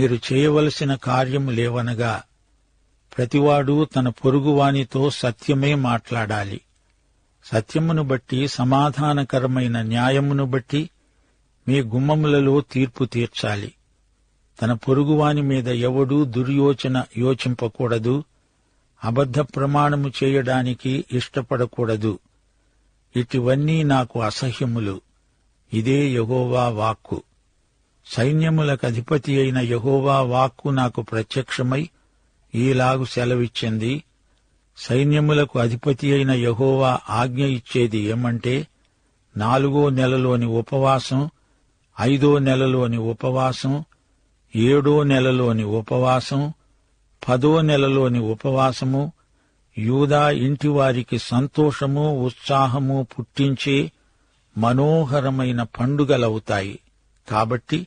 మీరు చేయవలసిన కార్యము లేవనగా ప్రతివాడు తన పొరుగువానితో సత్యమే మాట్లాడాలి. సత్యమును బట్టి సమాధానకరమైన న్యాయమును బట్టి మీ గుమ్మములలో తీర్పు తీర్చాలి. తన పొరుగువాని మీద ఎవడూ దుర్యోచన యోచింపకూడదు. అబద్ధ ప్రమాణము చేయడానికి ఇష్టపడకూడదు. ఇటివన్నీ నాకు అసహ్యములు. ఇదే యగోవా వాక్కు. సైన్యములకు అధిపతి అయిన యహోవా వాక్కు నాకు ప్రత్యక్షమై ఈలాగు సెలవిచ్చింది. సైన్యములకు అధిపతి అయిన యహోవా ఆజ్ఞ ఇచ్చేది ఏమంటే నాలుగో నెలలోని ఉపవాసం ఐదో నెలలోని ఉపవాసం ఏడో నెలలోని ఉపవాసం పదో నెలలోని ఉపవాసము యూదా ఇంటివారికి సంతోషము ఉత్సాహము పుట్టించే మనోహరమైన పండుగలవుతాయి. కాబట్టి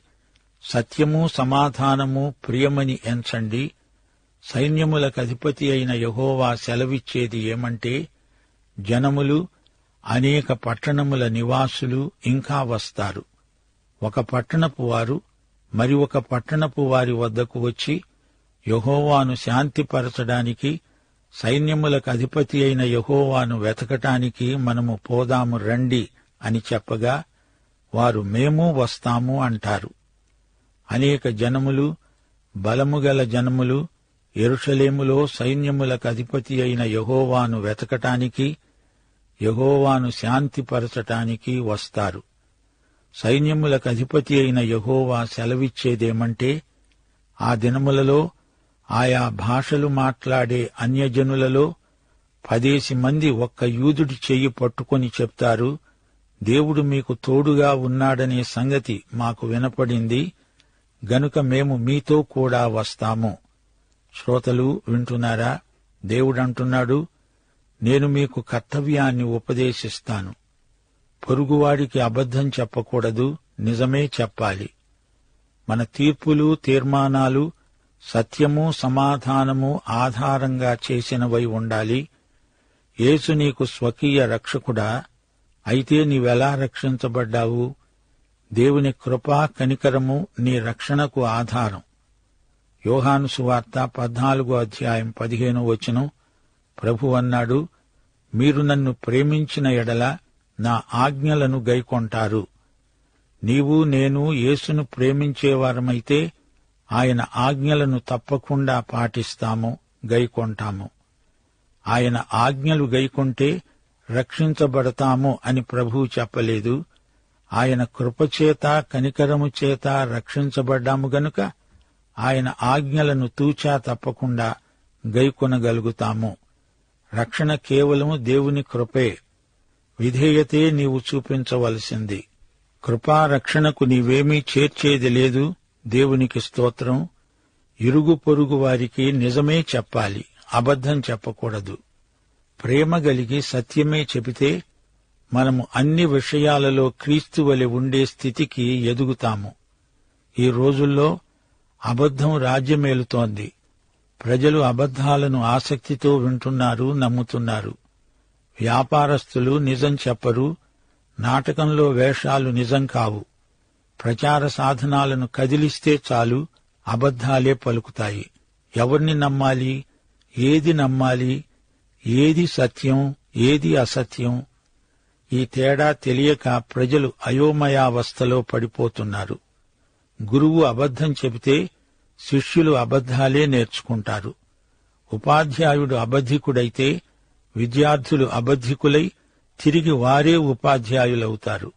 సత్యము సమాధానము ప్రియమని ఎంచండి. సైన్యములకు అధిపతి అయిన యహోవా సెలవిచ్చేది ఏమంటే జనములు అనేక పట్టణముల నివాసులు ఇంకా వస్తారు. ఒక పట్టణపు వారు మరి ఒక పట్టణపు వారి వద్దకు వచ్చి యహోవాను శాంతిపరచడానికి సైన్యములకు అధిపతి అయిన యహోవాను వెతకటానికి మనము పోదాము రండి అని చెప్పగా వారు మేము వస్తాము అంటారు. అనేక జనములు బలముగల జనములు ఎరుషలేములో సైన్యములకు అధిపతి అయిన యహోవాను వెతకటానికి యహోవాను శాంతిపరచటానికి వస్తారు. సైన్యములకు అధిపతి అయిన యహోవా సెలవిచ్చేదేమంటే ఆ దినములలో ఆయా భాషలు మాట్లాడే అన్యజనులలో పదేసి మంది ఒక్క యూదుడి చెయ్యి పట్టుకొని చెప్తారు దేవుడు మీకు తోడుగా ఉన్నాడనే సంగతి మాకు వినపడింది గనుక మేము మీతో కూడా వస్తాము. శ్రోతలు వింటున్నారా? దేవుడంటున్నాడు నేను మీకు కర్తవ్యాన్ని ఉపదేశిస్తాను. పొరుగువాడికి అబద్ధం చెప్పకూడదు నిజమే చెప్పాలి. మన తీర్పులు తీర్మానాలు సత్యము సమాధానము ఆధారంగా చేసినవై ఉండాలి. యేసు నీకు స్వకీయ రక్షకుడా అయితే నీవెలా రక్షించబడ్డావు? దేవుని కృపా కనికరము నీ రక్షణకు ఆధారం. యోహాను సువార్త పద్నాలుగో అధ్యాయం పదిహేను వచనం. ప్రభు అన్నాడు మీరు నన్ను ప్రేమించిన ఎడల నా ఆజ్ఞలను గైకొంటారు. నీవు నేను యేసును ప్రేమించేవారమైతే ఆయన ఆజ్ఞలను తప్పకుండా పాటిస్తాము గైకొంటాము. ఆయన ఆజ్ఞలు గైకొంటే రక్షించబడతాము అని ప్రభువు చెప్పలేదు. ఆయన కృపచేత కనికరము చేత రక్షించబడ్డాము గనుక ఆయన ఆజ్ఞలను తూచా తప్పకుండా గైకొనగలుగుతాము. రక్షణ కేవలం దేవుని కృపే. విధేయతే నీవు చూపించవలసింది. కృపా రక్షణకు నీవేమీ చేర్చేది లేదు దేవునికి స్తోత్రం. ఇరుగు పొరుగు వారికి నిజమే చెప్పాలి అబద్ధం చెప్పకూడదు. ప్రేమ గలిగి సత్యమే చెబితే మనము అన్ని విషయాలలో క్రీస్తు వలె ఉండే స్థితికి ఎదుగుతాము. ఈ రోజుల్లో అబద్ధం రాజ్యమేలుతోంది. ప్రజలు అబద్ధాలను ఆసక్తితో వింటున్నారు నమ్ముతున్నారు. వ్యాపారస్తులు నిజం చెప్పరు నాటకంలో వేషాలు నిజం కావు. ప్రచార సాధనాలను కదిలిస్తే చాలు అబద్ధాలే పలుకుతాయి. ఎవరిని నమ్మాలి ఏది నమ్మాలి ఏది సత్యం ఏది అసత్యం ఈ తేడా తెలియక ప్రజలు అయోమయావస్థలో పడిపోతున్నారు. గురువు అబద్ధం చెబితే శిష్యులు అబద్ధాలే నేర్చుకుంటారు. ఉపాధ్యాయుడు అబద్ధికుడైతే విద్యార్థులు అబద్ధికులై తిరిగి వారే ఉపాధ్యాయులవుతారు.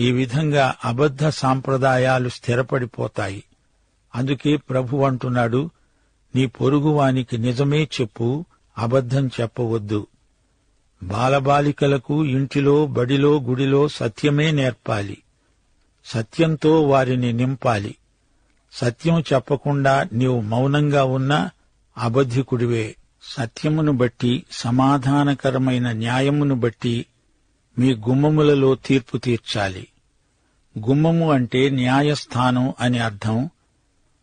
ఈ విధంగా అబద్ధ సాంప్రదాయాలు స్థిరపడిపోతాయి. అందుకే ప్రభు అంటున్నాడు నీ పొరుగువానికి నిజమే చెప్పు అబద్ధం చెప్పవద్దు. బాలబాలికలకు ఇంటిలో బడిలో గుడిలో సత్యమే నేర్పాలి. సత్యంతో వారిని నింపాలి. సత్యం చెప్పకుండా నీవు మౌనంగా ఉన్నా అబద్ధికుడివే. సత్యమును బట్టి సమాధానకరమైన న్యాయమును బట్టి మీ గుమ్మములలో తీర్పు తీర్చాలి. గుమ్మము అంటే న్యాయస్థానం అని అర్థం.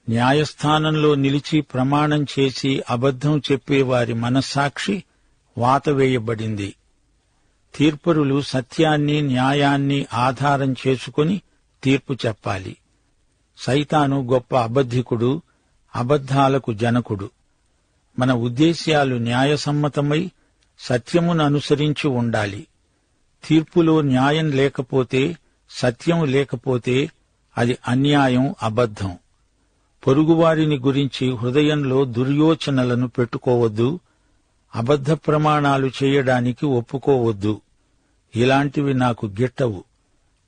న్యాయస్థానంలో నిలిచి ప్రమాణం చేసి అబద్ధం చెప్పేవారి మనస్సాక్షి వాతవేయబడింది తీర్పరులు సత్యాన్ని న్యాయాన్ని ఆధారం చేసుకుని తీర్పు చెప్పాలి. సైతాను గొప్ప అబద్ధికుడు అబద్ధాలకు జనకుడు. మన ఉద్దేశ్యాలు న్యాయసమ్మతమై సత్యమును అనుసరించి ఉండాలి. తీర్పులో న్యాయం లేకపోతే సత్యం లేకపోతే అది అన్యాయం అబద్ధం. పొరుగువారిని గురించి హృదయంలో దుర్యోచనలను పెట్టుకోవద్దు. అబద్ధ ప్రమాణాలు చేయడానికి ఒప్పుకోవద్దు. ఇలాంటివి నాకు గిట్టవు.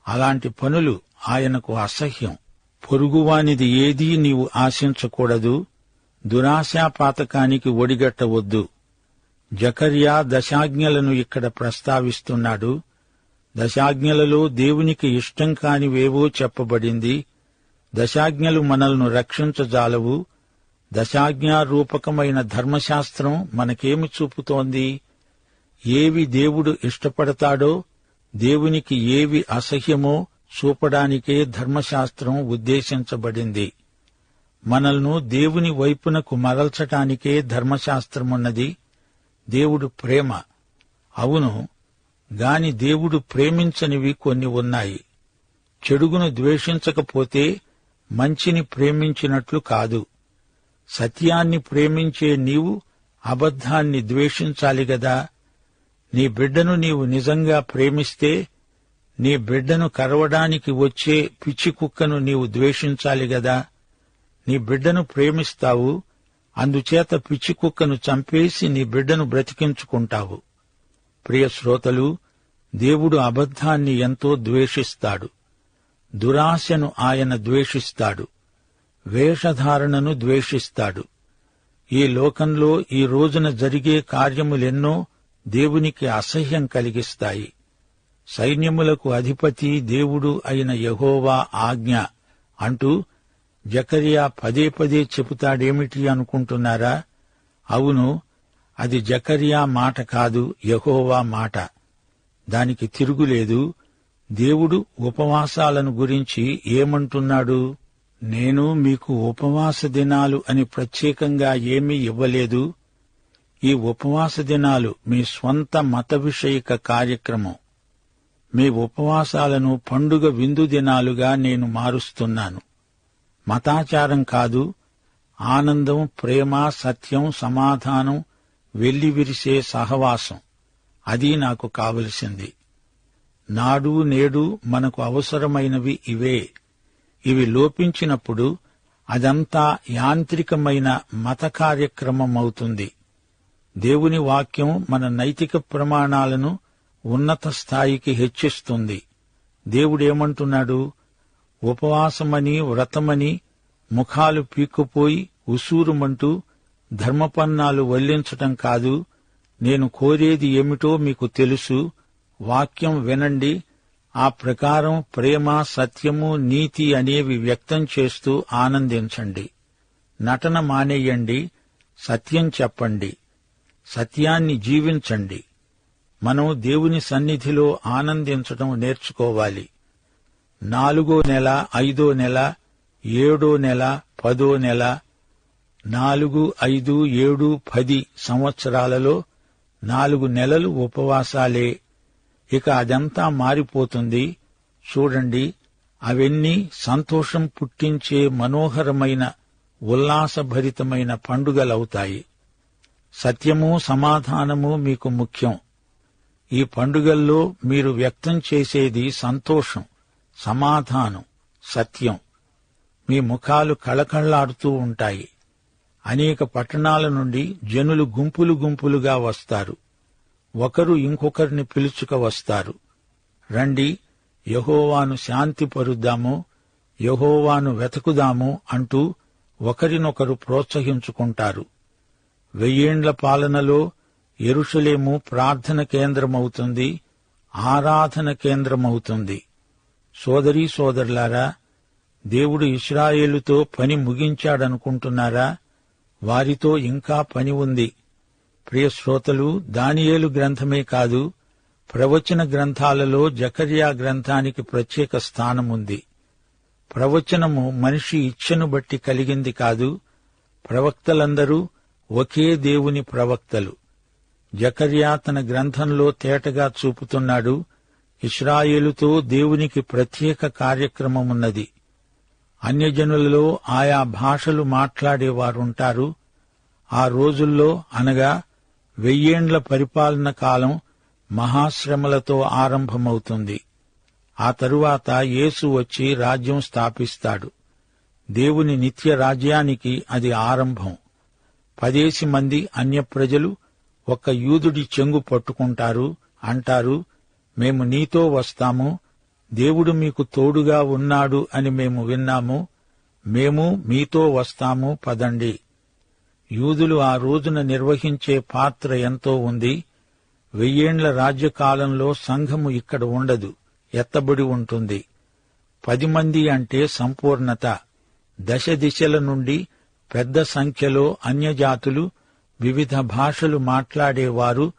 అలాంటి పనులు ఆయనకు అసహ్యం. పొరుగువానిది ఏదీ నీవు ఆశించకూడదు. దురాశాపాతకానికి ఒడిగట్టవద్దు. జకర్యా దశాజ్ఞలను ఇక్కడ ప్రస్తావిస్తున్నాడు. దశాజ్ఞలలో దేవునికి ఇష్టం కానివేవో చెప్పబడింది. దశాజ్ఞలు మనల్ని రక్షించజాలవు. దశాజ్ఞారూపకమైన ధర్మశాస్త్రం మనకేమి చూపుతోంది? ఏవి దేవుడు ఇష్టపడతాడో దేవునికి ఏవి అసహ్యమో చూపడానికే ధర్మశాస్త్రం ఉద్దేశించబడింది. మనల్ను దేవుని వైపునకు మరల్చటానికే ధర్మశాస్త్రమున్నది దేవుడు ప్రేమ. అవును గాని దేవుడు ప్రేమించనివి కొన్ని ఉన్నాయి. చెడుగును ద్వేషించకపోతే మంచిని ప్రేమించినట్లు కాదు. సత్యాన్ని ప్రేమించే నీవు అబద్ధాన్ని ద్వేషించాలి గదా. నీ బిడ్డను నీవు నిజంగా ప్రేమిస్తే నీ బిడ్డను కరవడానికి వచ్చే పిచ్చి కుక్కను నీవు ద్వేషించాలి గదా. నీ బిడ్డను ప్రేమిస్తావు అందుచేత పిచ్చి కుక్కను చంపేసి నీ బిడ్డను బ్రతికించుకుంటావు. ప్రియ శ్రోతలు దేవుడు అబద్ధాన్ని ఎంతో ద్వేషిస్తాడు. దురాశను ఆయన ద్వేషిస్తాడు. వేషధారణను ద్వేషిస్తాడు. ఈ లోకంలో ఈ రోజున జరిగే కార్యములెన్నో దేవునికి అసహ్యం కలిగిస్తాయి. సైన్యములకు అధిపతి దేవుడు అయిన యహోవా ఆజ్ఞ అంటూ జకరియా పదే పదే చెబుతాడేమిటి అనుకుంటున్నారా? అవును అది జకరియా మాట కాదు యహోవా మాట. దానికి తిరుగులేదు దేవుడు ఉపవాసాలను గురించి ఏమంటున్నాడు? నేను మీకు ఉపవాస దినాలు అని ప్రత్యేకంగా ఏమీ ఇవ్వలేదు. ఈ ఉపవాస దినాలు మీ స్వంత మత విషయక కార్యక్రమం. మీ ఉపవాసాలను పండుగ విందు దినాలుగా నేను మారుస్తున్నాను. మతాచారం కాదు ఆనందం ప్రేమ సత్యం సమాధానం వెల్లివిరిసే సహవాసం. అది నాకు కావలసింది. నాడు నేడు మనకు అవసరమైనవి ఇవే. ఇవి లోపించినప్పుడు అదంతా యాంత్రికమైన మత కార్యక్రమం అవుతుంది దేవుని వాక్యం మన నైతిక ప్రమాణాలను ఉన్నత స్థాయికి హెచ్చిస్తుంది. దేవుడేమంటున్నాడు? ఉపవాసమని వ్రతమని ముఖాలు పీక్కుపోయి ఉసూరుమంటూ ధర్మపన్నాలు వల్లించటం కాదు. నేను కోరేది ఏమిటో మీకు తెలుసు. వాక్యం వినండి. ఆ ప్రకారం ప్రేమ సత్యము నీతి అనేవి వ్యక్తం చేస్తూ ఆనందించండి. నటన మానేయండి సత్యం చెప్పండి సత్యాన్ని జీవించండి. మనం దేవుని సన్నిధిలో ఆనందించటం నేర్చుకోవాలి. నాలుగో నెల ఐదో నెల ఏడో నెల పదో నెల నాలుగు ఐదు ఏడు పది సంవత్సరాలలో నాలుగు నెలలు ఉపవాసాలే ఇక అదంతా మారిపోతుంది. చూడండి అవన్నీ సంతోషం పుట్టించే మనోహరమైన ఉల్లాసభరితమైన పండుగలవుతాయి. సత్యము సమాధానము మీకు ముఖ్యం. ఈ పండుగల్లో మీరు వ్యక్తం చేసేది సంతోషం సమాధానం సత్యం. మీ ముఖాలు కళకళ్ళాడుతూ ఉంటాయి. అనేక పట్టణాల నుండి జనులు గుంపులు గుంపులుగా వస్తారు. ఒకరు ఇంకొకరిని పిలుచుక వస్తారు. రండి యహోవాను శాంతిపరుద్దాము యహోవాను వెతకుదాము అంటూ ఒకరినొకరు ప్రోత్సహించుకుంటారు. వెయ్యేండ్ల పాలనలో ఎరుషలేము ప్రార్థన కేంద్రమవుతుంది ఆరాధన కేంద్రమవుతుంది. సోదరీ సోదరులారా దేవుడు ఇస్రాయేలుతో పని ముగించాడనుకుంటున్నారా? వారితో ఇంకా పని ఉంది. ప్రియ శ్రోతలు దానియేలు గ్రంథమే కాదు ప్రవచన గ్రంథాలలో జకర్యా గ్రంథానికి ప్రత్యేక స్థానముంది. ప్రవచనము మనిషి ఇచ్ఛను బట్టి కలిగింది కాదు ప్రవక్తలందరూ ఒకే దేవుని ప్రవక్తలు. జకర్యా తన గ్రంథంలో తేటగా చూపుతున్నాడు ఇస్రాయేలుతో దేవునికి ప్రత్యేక కార్యక్రమమున్నది. అన్యజనులలో ఆయా భాషలు మాట్లాడేవారుంటారు ఆ రోజుల్లో అనగా వెయ్యేండ్ల పరిపాలన కాలం మహాశ్రమలతో ఆరంభమవుతుంది. ఆ తరువాత యేసు వచ్చి రాజ్యం స్థాపిస్తాడు. దేవుని నిత్య రాజ్యానికి అది ఆరంభం. పదేసి మంది అన్య ప్రజలు యూదుడి చెంగు పట్టుకుంటారు అంటారు మేము నీతో వస్తాము దేవుడు మీకు తోడుగా ఉన్నాడు అని మేము విన్నాము. మేము మీతో వస్తాము పదండి. యూదులు ఆ రోజున నిర్వహించే పాత్ర ఎంతో ఉంది. వెయ్యేండ్ల రాజ్యకాలంలో సంఘము ఇక్కడ ఉండదు ఎత్తబడి ఉంటుంది. పది మంది అంటే సంపూర్ణత. దశ దిశల నుండి పెద్ద సంఖ్యలో అన్యజాతులు వివిధ భాషలు మాట్లాడేవారు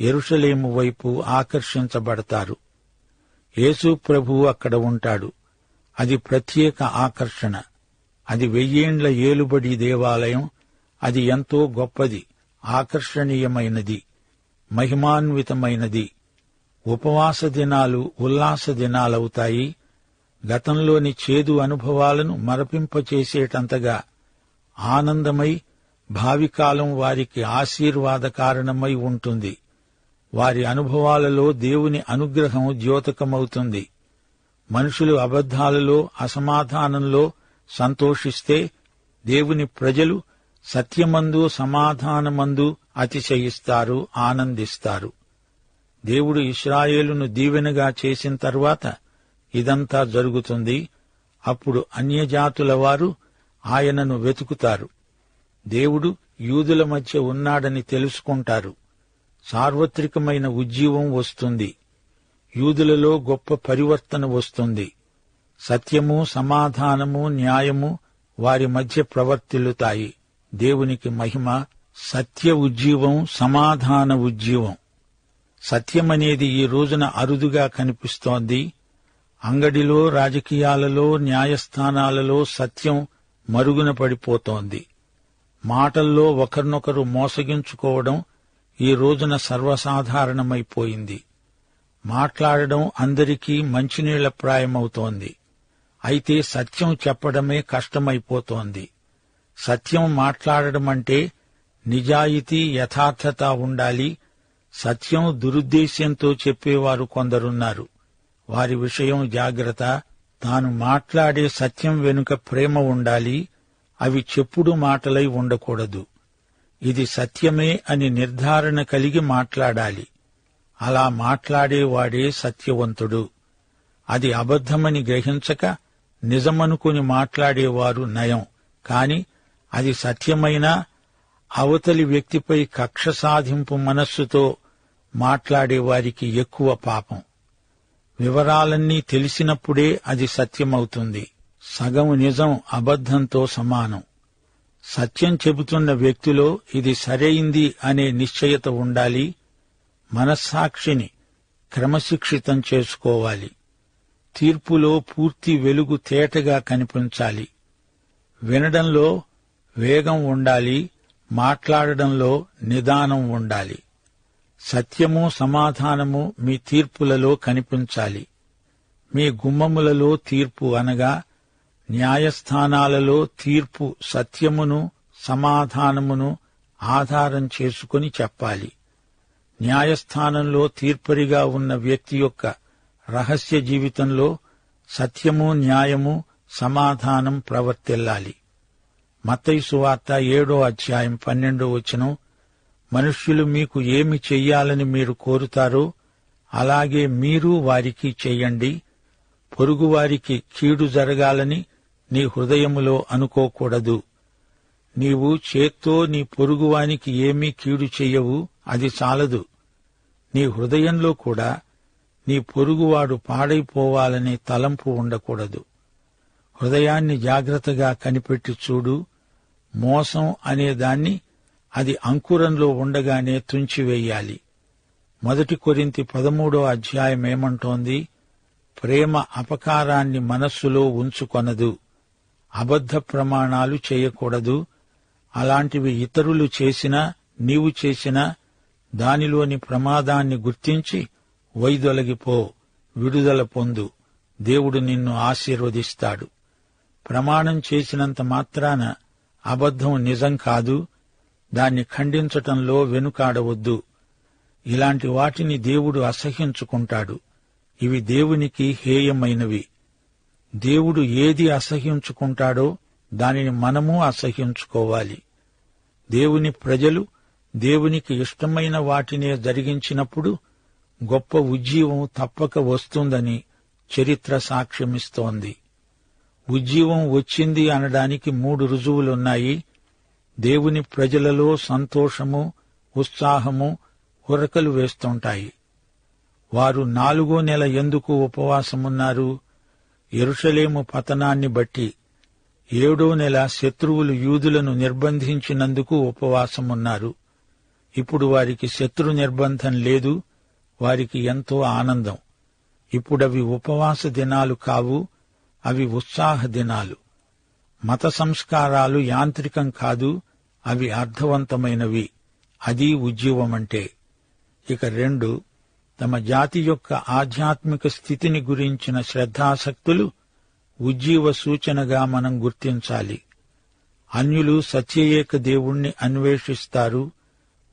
ఎరుషలేము వైపు ఆకర్షించబడతారు. యేసు ప్రభువు అక్కడ ఉంటాడు. అది ప్రత్యేక ఆకర్షణ. అది వెయ్యేండ్ల ఏలుబడి దేవాలయం అది ఎంతో గొప్పది ఆకర్షణీయమైనది మహిమాన్వితమైనది. ఉపవాస దినాలు ఉల్లాస దినాలవుతాయి. గతంలోని చేదు అనుభవాలను మరపింపచేసేటంతగా ఆనందమై భావికాలం వారికి ఆశీర్వాద కారణమై ఉంటుంది. వారి అనుభవాలలో దేవుని అనుగ్రహం ద్యోతకమవుతుంది. మనుషులు అబద్ధాలలో అసమాధానంలో సంతోషిస్తే దేవుని ప్రజలు సత్యమందు సమాధానమందు అతిశయిస్తారు ఆనందిస్తారు. దేవుడు ఇస్రాయేలును దీవెనగా చేసిన తర్వాత ఇదంతా జరుగుతుంది. అప్పుడు అన్యజాతుల వారు ఆయనను వెతుకుతారు. దేవుడు యూదుల మధ్య ఉన్నాడని తెలుసుకుంటారు. సార్వత్రికమైన ఉజ్జీవం వస్తుంది. యూదులలో గొప్ప పరివర్తన వస్తుంది. సత్యము సమాధానము న్యాయము వారి మధ్య ప్రవర్తిల్లుతాయి. దేవునికి మహిమ సత్య ఉజ్జీవం సమాధాన ఉజ్జీవం. సత్యమనేది ఈ రోజున అరుదుగా కనిపిస్తోంది. అంగడిలో రాజకీయాలలో న్యాయస్థానాలలో సత్యం మరుగున పడిపోతోంది. మాటల్లో ఒకరినొకరు మోసగించుకోవడం ఈ రోజున సర్వసాధారణమైపోయింది. మాట్లాడడం అందరికీ మంచినీళ్ళ ప్రాయమవుతోంది. అయితే సత్యం చెప్పడమే కష్టమైపోతోంది. సత్యం మాట్లాడడం అంటే నిజాయితీ యథార్థత ఉండాలి. సత్యం దురుద్దేశ్యంతో చెప్పేవారు కొందరున్నారు. వారి విషయం జాగ్రత్త. తాను మాట్లాడే సత్యం వెనుక ప్రేమ ఉండాలి. అవి చెప్పుడు మాటలై ఉండకూడదు. ఇది సత్యమే అని నిర్ధారణ కలిగి మాట్లాడాలి. అలా మాట్లాడేవాడే సత్యవంతుడు. అది అబద్ధమని గ్రహించక నిజమనుకుని మాట్లాడేవారు నయం. కాని అది సత్యమైనా అవతలి వ్యక్తిపై కక్ష సాధింపు మనస్సుతో మాట్లాడేవారికి ఎక్కువ పాపం. వివరాలన్నీ తెలిసినప్పుడే అది సత్యమవుతుంది. సగం నిజం అబద్ధంతో సమానం. సత్యం చెబుతున్న వ్యక్తిలో ఇది సరైంది అనే నిశ్చయత ఉండాలి. మనస్సాక్షిని క్రమశిక్షితం చేసుకోవాలి. తీర్పులో పూర్తి వెలుగు తేటగా కనిపించాలి. వినడంలో వేగం ఉండాలి మాట్లాడడంలో నిదానం ఉండాలి. సత్యము సమాధానము మీ తీర్పులలో కనిపించాలి. మీ గుమ్మములలో తీర్పు అనగా న్యాయస్థానాలలో తీర్పు సత్యమును సమాధానమును ఆధారం చేసుకుని చెప్పాలి. న్యాయస్థానంలో తీర్పరిగా ఉన్న వ్యక్తి యొక్క రహస్య జీవితంలో సత్యము న్యాయము సమాధానం ప్రవర్తిల్లాలి. మత్తైసు వార్త ఏడో అధ్యాయం పన్నెండో వచనం మనుష్యులు మీకు ఏమి చెయ్యాలని మీరు కోరుతారో అలాగే మీరు వారికి చెయ్యండి. పొరుగువారికి కీడు జరగాలని నీ హృదయములో అనుకోకూడదు. నీవు చేత్తో నీ పొరుగువానికి ఏమీ కీడు చెయ్యవు అది చాలదు. నీ హృదయంలో కూడా నీ పొరుగువాడు పాడైపోవాలనే తలంపు ఉండకూడదు. హృదయాన్ని జాగ్రత్తగా కనిపెట్టి చూడు. మోసం అనే దాన్ని అది అంకురంలో ఉండగానే తుంచివేయాలి. మొదటి కొరింతి పదమూడో అధ్యాయం ఏమంటోంది? ప్రేమ అపకారాన్ని మనస్సులో ఉంచుకొనదు. అబద్ధ ప్రమాణాలు చేయకూడదు. అలాంటివి ఇతరులు చేసినా నీవు చేసినా దానిలోని ప్రమాదాన్ని గుర్తించి వైదొలగిపో విడుదల పొందు. దేవుడు నిన్ను ఆశీర్వదిస్తాడు. ప్రమాణం చేసినంత మాత్రాన అబద్ధం నిజం కాదు. దాన్ని ఖండించటంలో వెనుకాడవద్దు. ఇలాంటి వాటిని దేవుడు అసహ్యించుకుంటాడు. ఇవి దేవునికి హేయమైనవి. దేవుడు ఏది అసహ్యించుకుంటాడో దానిని మనము అసహ్యించుకోవాలి. దేవుని ప్రజలు దేవునికి ఇష్టమైన వాటినే జరిగించినప్పుడు గొప్ప ఉజ్జీవం తప్పక వస్తుందని చరిత్ర సాక్ష్యమిస్తోంది. ఉజ్జీవం వచ్చింది అనడానికి మూడు రుజువులున్నాయి. దేవుని ప్రజలలో సంతోషము ఉత్సాహము ఉరకలు వేస్తుంటాయి. వారు నాలుగో నెల ఎందుకు ఉపవాసమున్నారు? ఎరుషలేము పతనాన్ని బట్టి. ఏడో నెల శత్రువులు యూదులను నిర్బంధించినందుకు ఉపవాసమున్నారు. ఇప్పుడు వారికి శత్రు నిర్బంధం లేదు వారికి ఎంతో ఆనందం. ఇప్పుడవి ఉపవాస దినాలు కావు అవి ఉత్సాహ దినాలు. మత సంస్కారాలు యాంత్రికం కాదు అవి అర్థవంతమైనవి. అది ఉజ్జీవమంటే. ఇక రెండు తమ జాతి యొక్క ఆధ్యాత్మిక స్థితిని గురించిన శ్రద్ధాసక్తులు ఉజ్జీవ సూచనగా మనం గుర్తించాలి. అన్యులు సత్యయేక దేవుణ్ణి అన్వేషిస్తారు.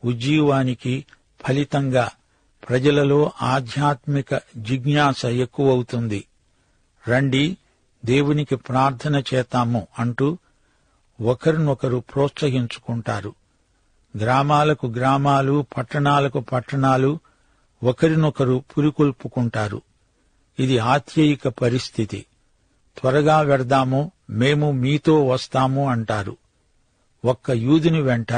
ఉజ్జీవానికి ఫలితంగా ప్రజలలో ఆధ్యాత్మిక జిజ్ఞాస ఎక్కువవుతుంది. రండి దేవునికి ప్రార్థన చేతాము అంటూ ఒకరినొకరు ప్రోత్సహించుకుంటారు. గ్రామాలకు గ్రామాలు పట్టణాలకు పట్టణాలు ఒకరినొకరు పురికొల్పుకుంటారు. ఇది ఆత్యయిక పరిస్థితి. త్వరగా వెడదాము మేము మీతో వస్తాము అంటారు. ఒక్క యూదుని వెంట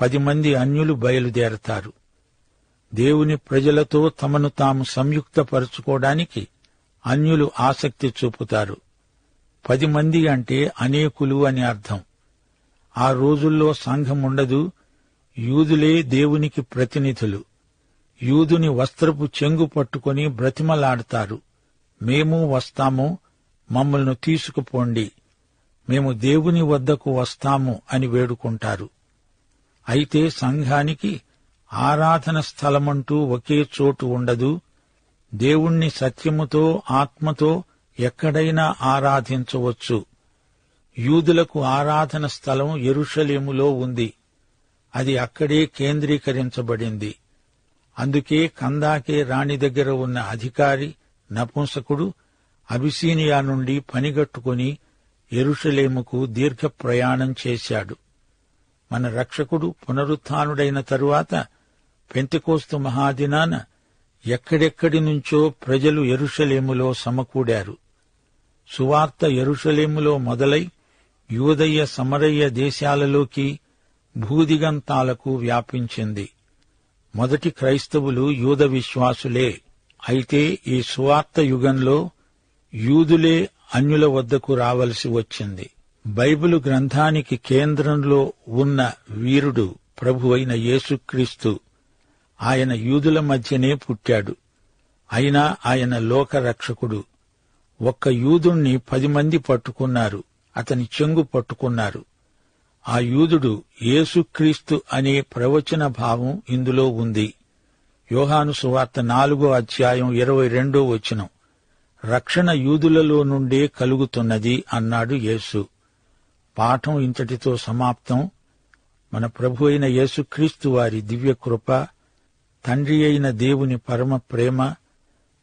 పది మంది అన్యులు బయలుదేరతారు. దేవుని ప్రజలతో తమను తాము సంయుక్తపరుచుకోవడానికి అన్యులు ఆసక్తి చూపుతారు. పది మంది అంటే అనేకులు అని అర్థం. ఆ రోజుల్లో సంఘం ఉండదు. యూదులే దేవునికి ప్రతినిధులు. యూదుని వస్త్రపు చెంగు పట్టుకొని బ్రతిమలాడతారు. మేము వస్తాము. మమ్మల్ని తీసుకుపోండి. మేము దేవుని వద్దకు వస్తాము అని వేడుకుంటారు. అయితే సంఘానికి ఆరాధన స్థలమంటూ ఒకే చోటు ఉండదు. దేవుణ్ణి సత్యముతో ఆత్మతో ఎక్కడైనా ఆరాధించవచ్చు. యూదులకు ఆరాధన స్థలం ఎరుషలేములో ఉంది. అది అక్కడే కేంద్రీకరించబడింది. అందుకే కందాకే రాణి దగ్గర ఉన్న అధికారి నపుంసకుడు అబిసీనియా నుండి పనిగట్టుకుని ఎరుషలేముకు దీర్ఘ ప్రయాణం చేశాడు. మన రక్షకుడు పునరుత్డైన తరువాత పెంతికోస్తు మహాదినాన ఎక్కడెక్కడి నుంచో ప్రజలు ఎరుషలేములో సమకూడారు. సువార్త ఎరుషలేములో మొదలై యూదయ్య సమరయ్య దేశాలలోకి భూదిగంతాలకు వ్యాపించింది. మొదటి క్రైస్తవులు యూద విశ్వాసులే. అయితే ఈ సువార్త యుగంలో యూదులే అన్యుల వద్దకు రావలసి వచ్చింది. బైబిలు గ్రంథానికి కేంద్రంలో ఉన్న వీరుడు ప్రభువైన యేసుక్రీస్తు ఆయన యూదుల మధ్యనే పుట్టాడు. అయినా ఆయన లోకరక్షకుడు. ఒక్క యూదుణ్ణి పది మంది పట్టుకున్నారు. అతని చెంగు పట్టుకున్నారు. ఆ యూదుడు యేసుక్రీస్తు అనే ప్రవచన భావం ఇందులో ఉంది. యోహాను సువార్త నాలుగో అధ్యాయం ఇరవై రెండో వచనం. రక్షణ యూదులలో నుండే కలుగుతున్నది అన్నాడు యేసు. పాఠం ఇంతటితో సమాప్తం. మన ప్రభు అయిన యేసుక్రీస్తు వారి దివ్య కృప తండ్రి అయిన దేవుని పరమ ప్రేమ